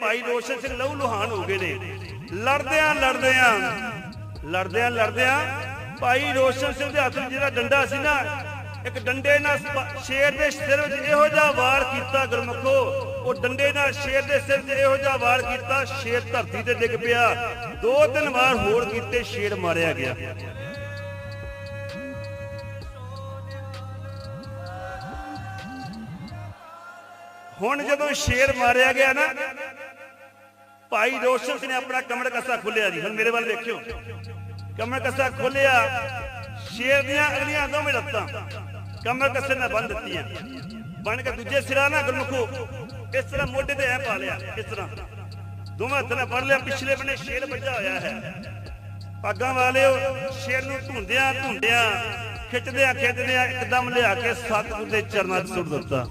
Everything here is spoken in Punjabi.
ਭਾਈ ਰੋਸ਼ਨ ਸਿੰਘ ਲਹੂ ਲੁਹਾਨ ਹੋ ਗਏ ਨੇ। ਲੜਦਿਆਂ ਲੜਦਿਆਂ ਲੜਦਿਆਂ ਲੜਦਿਆਂ ਭਾਈ ਰੋਸ਼ਨ ਸਿੰਘ ਦੇ ਹੱਥ ਵਿੱਚ ਜਿਹੜਾ ਡੰਡਾ ਸੀ ਨਾ, ਇੱਕ ਡੰਡੇ ਨਾਲ ਸ਼ੇਰ ਦੇ ਸਿਰ ਵਿੱਚ ਇਹੋ ਜਿਹਾ ਵਾਰ ਕੀਤਾ ਗੁਰਮੁਖੋ। ਉਹ ਡੰਡੇ ਨਾਲ ਸ਼ੇਰ ਦੇ ਸਿਰ 'ਚ ਇਹੋ ਜਿਹਾ ਵਾਰ ਕੀਤਾ, ਸ਼ੇਰ ਧਰਤੀ ਤੇ ਡਿੱਗ ਪਿਆ। ਦੋ ਤਿੰਨ ਵਾਰ ਹੋਰ ਕੀਤੇ ਸ਼ੇਰ ਮਾਰਿਆ ਗਿਆ। ਹੁਣ ਜਦੋਂ ਸ਼ੇਰ ਮਾਰਿਆ ਗਿਆ ਨਾ ਭਾਈ ਰੋਸ਼ਨ ਸਿੰਘ ਨੇ ਆਪਣਾ ਕਮਰ ਕੱਸਾ ਖੋਲਿਆ ਜੀ। ਹੁਣ ਮੇਰੇ ਵੱਲ ਵੇਖਿਓ ਕਮਰ ਕੱਸਾ ਖੋਲਿਆ ਸ਼ੇਰ ਦੀਆਂ ਅਗਲੀਆਂ ਦੋਵੇਂ ਲੱਤਾਂ। ਕਮਰ ਕੱਸੇ ਨਾਲ ਬੰਨ ਦਿੱਤੀਆਂ। ਬਣ ਕੇ ਦੂਜੇ ਸਿਰਾ ਨਾ ਗੁਰਮੁਖੋ, ਇਸ ਤਰ੍ਹਾਂ ਮੋਢੇ ਤੇ ਐ ਪਾ ਲਿਆ, ਇਸ ਤਰ੍ਹਾਂ। ਦੋਵੇਂ ਹੱਥ ਨਾਲ ਫੜ ਲਿਆ, ਪਿਛਲੇ ਬੰਨੇ ਸ਼ੇਰ ਵੱਜਾ ਹੋਇਆ ਹੈ। ਪੱਗਾਂ ਵਾਲਿਓ ਸ਼ੇਰ ਨੂੰ ਧੁੰਦਿਆਂ ਧੁੰਦਿਆਂ, ਖਿੱਚਦਿਆਂ ਖਿੱਚਦਿਆਂ ਇੱਕਦਮ ਲਿਆ ਕੇ ਸਤਿਗੁਰ ਦੇ ਚਰਨਾਂ 'ਚ ਸੁੱਟ ਦਿੱਤਾ।